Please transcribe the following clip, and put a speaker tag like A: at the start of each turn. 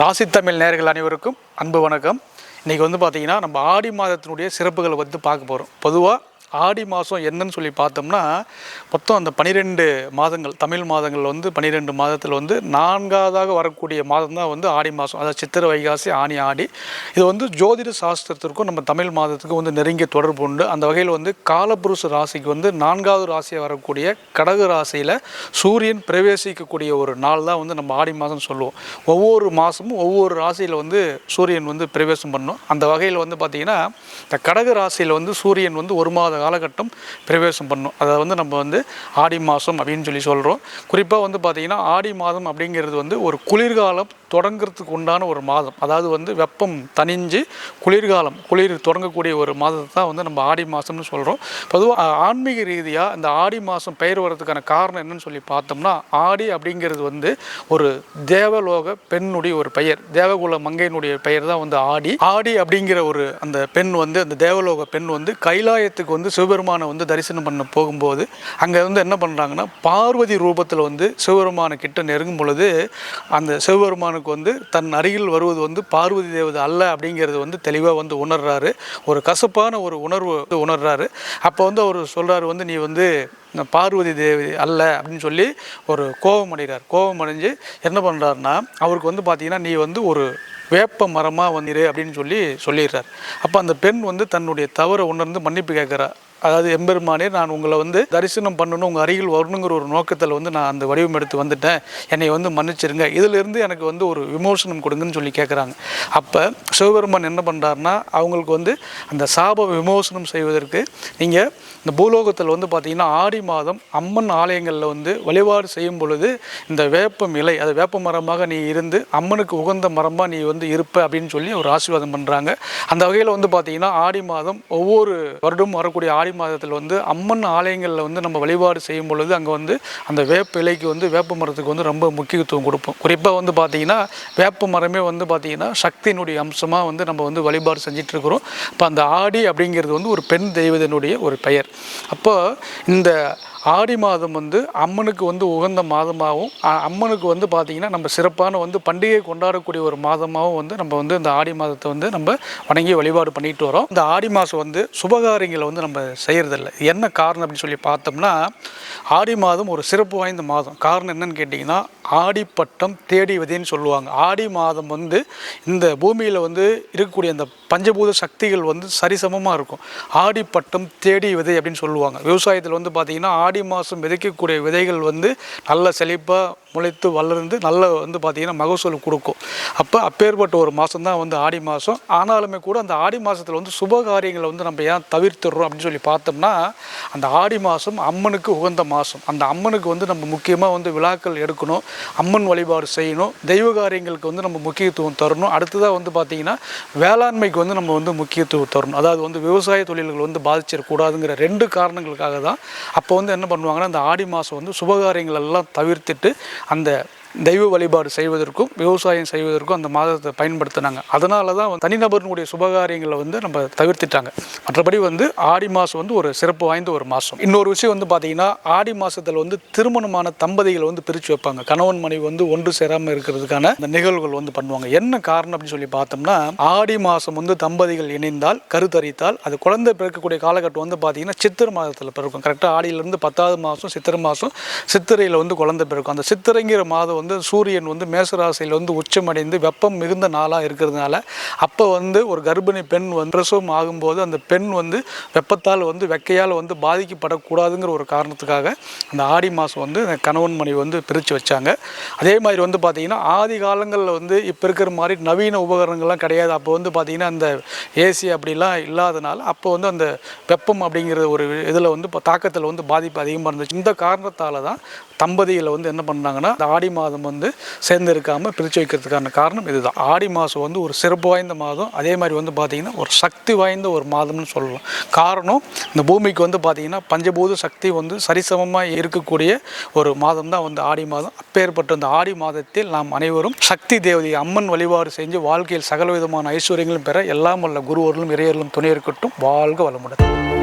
A: ராசி தமிழ் நேயர்கள் அனைவருக்கும் அன்பு வணக்கம். இன்றைக்கி வந்து பார்த்திங்கன்னா நம்ம ஆடி மாதத்தினுடைய சிறப்புகளை வந்து பார்க்க போகிறோம் பொதுவாக ஆடி மாதம் என்னன்னு சொல்லி பார்த்தோம்னா மொத்தம் அந்த பனிரெண்டு மாதங்கள் தமிழ் மாதங்கள் வந்து பனிரெண்டு மாதத்தில் வந்து நான்காவதாக வரக்கூடிய மாதம் தான் வந்து ஆடி மாதம் அதாவது சித்திரை வைகாசி ஆணி ஆடி. இது வந்து ஜோதிட சாஸ்திரத்திற்கும் நம்ம தமிழ் மாதத்துக்கும் வந்து நெருங்கிய தொடர்பு உண்டு. அந்த வகையில் வந்து காலபுருஷ ராசிக்கு வந்து நான்காவது ராசியாக வரக்கூடிய கடகு ராசியில் சூரியன் பிரவேசிக்கக்கூடிய ஒரு நாள் தான் வந்து நம்ம ஆடி மாதம் சொல்லுவோம். ஒவ்வொரு மாதமும் ஒவ்வொரு ராசியில் வந்து சூரியன் வந்து பிரவேசம் பண்ணும். அந்த வகையில் வந்து பார்த்திங்கன்னா இந்த கடகு ராசியில் வந்து சூரியன் வந்து ஒரு மாத காலகட்டம் பிரவேசம் பண்ணும். அதை வந்து நம்ம வந்து ஆடி மாதம் அப்படின்னு சொல்லி சொல்கிறோம் குறிப்பாக வந்து பார்த்திங்கன்னா ஆடி மாதம் அப்படிங்கிறது வந்து ஒரு குளிர்காலம் தொடங்குறதுக்கு உண்டான ஒரு மாதம். அதாவது வந்து வெப்பம் தணிஞ்சு குளிர்காலம் குளிர் தொடங்கக்கூடிய ஒரு மாதத்தை தான் வந்து நம்ம ஆடி மாதம்னு சொல்கிறோம் பொதுவாக ஆன்மீக ரீதியாக இந்த ஆடி மாதம் பெயர் வர்றதுக்கான காரணம் என்னன்னு சொல்லி பார்த்தோம்னா ஆடி அப்படிங்கிறது வந்து ஒரு தேவலோக பெண்ணுடைய ஒரு பெயர். தேவகுல மங்கையினுடைய பெயர் தான் வந்து ஆடி. ஆடி அப்படிங்கிற ஒரு அந்த பெண் வந்து அந்த தேவலோக பெண் வந்து கைலாயத்துக்கு வந்து சிவபெருமானை வந்து தரிசனம் பண்ண போகும்போது அங்கே வந்து என்ன பண்ணுறாங்கன்னா பார்வதி ரூபத்தில் வந்து சிவபெருமானை கிட்ட நெருங்கும் பொழுது அந்த சிவபெருமானுக்கு வந்து தன் அருகில் வருவது வந்து பார்வதி தேவதை அல்ல அப்படிங்கிறது வந்து தெளிவாக வந்து உணர்றாரு. ஒரு கசப்பான ஒரு உணர்வு வந்து உணர்றாரு. அப்போ வந்து அவர் சொல்கிறாரு வந்து நீ வந்து இந்த பார்வதி தேவி அல்ல அப்படின்னு சொல்லி ஒரு கோபம் அடைகிறார் கோபம் அடைஞ்சு என்ன பண்ணுறாருன்னா அவருக்கு வந்து பார்த்தீங்கன்னா நீ வந்து ஒரு வேப்ப மரமாக வந்துரு அப்படின்னு சொல்லி சொல்லிடுறார். அப்போ அந்த பெண் வந்து தன்னுடைய தவறை உணர்ந்து மன்னிப்பு கேட்குறா. அதாவது எம்பெருமானே நான் உங்களை வந்து தரிசனம் பண்ணணும் உங்கள் அருகில் வரணுங்கிற ஒரு நோக்கத்தில் வந்து நான் அந்த வடிவம் எடுத்து வந்துட்டேன். என்னை வந்து மன்னிச்சிருங்க. இதிலிருந்து எனக்கு வந்து ஒரு விமோசனம் கொடுங்கன்னு சொல்லி கேட்குறாங்க அப்போ சிவபெருமான் என்ன பண்ணுறாருனா அவங்களுக்கு வந்து அந்த சாப விமோசனம் செய்வதற்கு நீங்கள் இந்த பூலோகத்தில் வந்து பார்த்திங்கன்னா ஆடி மாதம் அம்மன் ஆலயங்களில் வந்து வழிபாடு செய்யும் பொழுது இந்த வேப்பம் இலை அது வேப்ப மரமாக நீ இருந்து அம்மனுக்கு உகந்த மரமாக நீ வந்து இருப்ப அப்படின்னு சொல்லி ஒரு ஆசீர்வாதம் பண்ணுறாங்க அந்த வகையில் வந்து பார்த்திங்கன்னா ஆடி மாதம் ஒவ்வொரு வருடமும் வரக்கூடிய ஆடி ஆடி மாதத்தில் வந்து அம்மன் ஆலயங்களில் வந்து நம்ம வழிபாடு செய்யும் பொழுது அங்கே வந்து அந்த வேப்ப இலைக்கு வந்து வேப்ப மரத்துக்கு வந்து ரொம்ப முக்கியத்துவம் கொடுப்போம். குறிப்பாக வந்து பார்த்திங்கன்னா வேப்ப மரமே வந்து பார்த்திங்கன்னா சக்தியினுடைய அம்சமாக வந்து நம்ம வந்து வழிபாடு செஞ்சிட்ருக்கிறோம் இப்போ அந்த ஆடி அப்படிங்கிறது வந்து ஒரு பெண் தெய்வத்தினுடைய ஒரு பெயர். அப்போ இந்த ஆடி மாதம் வந்து அம்மனுக்கு வந்து உகந்த மாதமாகவும் அம்மனுக்கு வந்து பார்த்திங்கன்னா நம்ம சிறப்பான வந்து பண்டிகை கொண்டாடக்கூடிய ஒரு மாதமாகவும் வந்து நம்ம வந்து இந்த ஆடி மாதத்தை வந்து நம்ம வணங்கி வழிபாடு பண்ணிட்டு வரோம். இந்த ஆடி மாதம் வந்து சுபகாரியங்களை வந்து நம்ம செய்கிறதில்ல என்ன காரணம் அப்படின்னு சொல்லி பார்த்தோம்னா ஆடி மாதம் ஒரு சிறப்பு வாய்ந்த மாதம். காரணம் என்னன்னு கேட்டிங்கன்னா ஆடிப்பட்டம் தேடி விதைன்னு சொல்லுவாங்க. ஆடி மாதம் வந்து இந்த பூமியில் வந்து இருக்கக்கூடிய அந்த பஞ்சபூத சக்திகள் வந்து சரிசமமாக இருக்கும். ஆடிப்பட்டம் தேடி விதை அப்படின்னு சொல்லுவாங்க. விவசாயத்தில் வந்து பார்த்திங்கன்னா ஆடி மாதம் விதைக்கக்கூடிய விதைகள் வந்து நல்ல செழிப்பாக முளைத்து வளர்ந்து நல்ல வந்து பார்த்திங்கன்னா மகசூல் கொடுக்கும். அப்போ அப்பேற்பட்ட ஒரு மாதம் தான் வந்து ஆடி மாதம் ஆனாலுமே கூட அந்த ஆடி மாதத்தில் வந்து சுப காரியங்களை வந்து நம்ம ஏன் தவிர்த்துடுறோம் அப்படின்னு சொல்லி பார்த்தோம்னா அந்த ஆடி மாதம் அம்மனுக்கு உகந்த மாதம் அந்த அம்மனுக்கு வந்து நம்ம முக்கியமாக வந்து விழாக்கள் எடுக்கணும் அம்மன் வழிபாடு செய்யணும் தெய்வ காரியங்களுக்கு வந்து நம்ம முக்கியத்துவம் தரணும். அடுத்ததாக வந்து பார்த்திங்கன்னா வேளாண்மைக்கு வந்து நம்ம வந்து முக்கியத்துவம் தரணும். அதாவது வந்து விவசாய தொழில்கள் வந்து பாதிச்சிடக்கூடாதுங்கிற ரெண்டு காரணங்களுக்காக தான் அப்போ வந்து என்ன பண்ணுவாங்கன்னா அந்த ஆடி மாதம் வந்து சுபகாரியங்கள் எல்லாம் தவிர்த்துட்டு அந்த தெய்வ வழிபாடு செய்வதற்கும் விவசாயம் செய்வதற்கும் அந்த மாதத்தை பயன்படுத்தினாங்க. அதனால தான் தனிநபரினுடைய தனிநபர்களுடைய சுபகாரியங்களை வந்து நம்ம தவிர்த்துட்டாங்க. மற்றபடி வந்து ஆடி மாதம் வந்து ஒரு சிறப்பு வாய்ந்த ஒரு மாதம் இன்னொரு விஷயம் வந்து பார்த்தீங்கன்னா ஆடி மாதத்தில் வந்து திருமணமான தம்பதிகளை வந்து பிரித்து வைப்பாங்க. கணவன் மனைவி வந்து ஒன்று சேராமல் இருக்கிறதுக்கான அந்த நிகழ்வுகள் வந்து பண்ணுவாங்க. என்ன காரணம் அப்படின்னு சொல்லி பார்த்தோம்னா ஆடி மாதம் வந்து தம்பதிகள் இணைந்தால் கருத்தரித்தால் அது குழந்தை பிறக்கக்கூடிய காலகட்டம் வந்து பார்த்தீங்கன்னா சித்திரை மாதத்தில் பிறக்கும். கரெக்டாக ஆடியிலேருந்து பத்தாவது மாதம் சித்திரை மாதம் சித்திரையில் வந்து குழந்தை பிறக்கும். அந்த சித்திரைங்கிற மாதம் வந்து சூரியன் வந்து மேசராசியில் வந்து உச்சமடைந்து வெப்பம் மிகுந்த நாளாக இருக்கிறதுனால அப்போ வந்து ஒரு கர்ப்பிணி பெண் வந்து பிரசவம் ஆகும்போது அந்த பெண் வந்து வெப்பத்தால் வந்து வெக்கையால் வந்து பாதிக்கப்படக்கூடாதுங்கிற ஒரு காரணத்துக்காக அந்த ஆடி மாதம் வந்து கணவன் மனைவி வந்து பிரித்து வச்சாங்க. அதே மாதிரி வந்து பார்த்திங்கன்னா ஆதி காலங்களில் வந்து இப்போ இருக்கிற மாதிரி நவீன உபகரணங்கள்லாம் கிடையாது. அப்போ வந்து பார்த்திங்கன்னா அந்த ஏசி அப்படிலாம் இல்லாதனால அப்போ வந்து அந்த வெப்பம் அப்படிங்கிற ஒரு இதில் வந்து இப்போ தாக்கத்தில் வந்து பாதிப்பு அதிகமாக இருந்துச்சு. இந்த காரணத்தால் தான் தம்பதிகளை வந்து என்ன பண்ணாங்கன்னா அந்த ஆடி மாதம் வந்து சேர்ந்து இருக்காமல் பிரித்து வைக்கிறதுக்கான காரணம் இதுதான். ஆடி மாதம் வந்து ஒரு சிறப்பு வாய்ந்த மாதம். அதே மாதிரி வந்து பார்த்திங்கன்னா ஒரு சக்தி வாய்ந்த ஒரு மாதம்னு சொல்லலாம். காரணம் இந்த பூமிக்கு வந்து பார்த்திங்கன்னா பஞ்சபூத சக்தி வந்து சரிசமமாக இருக்கக்கூடிய ஒரு மாதம் தான் வந்து ஆடி மாதம். அப்பேற்பட்ட இந்த ஆடி மாதத்தில் நாம் அனைவரும் சக்தி தேவதை அம்மன் வழிபாடு செஞ்சு வாழ்க்கையில் சகல விதமான ஐஸ்வர்யங்களும் பெற எல்லாம் வல்ல குருவர்களும் இறையர்களும் துணை இருக்கட்டும். வாழ்க வளமுடன்.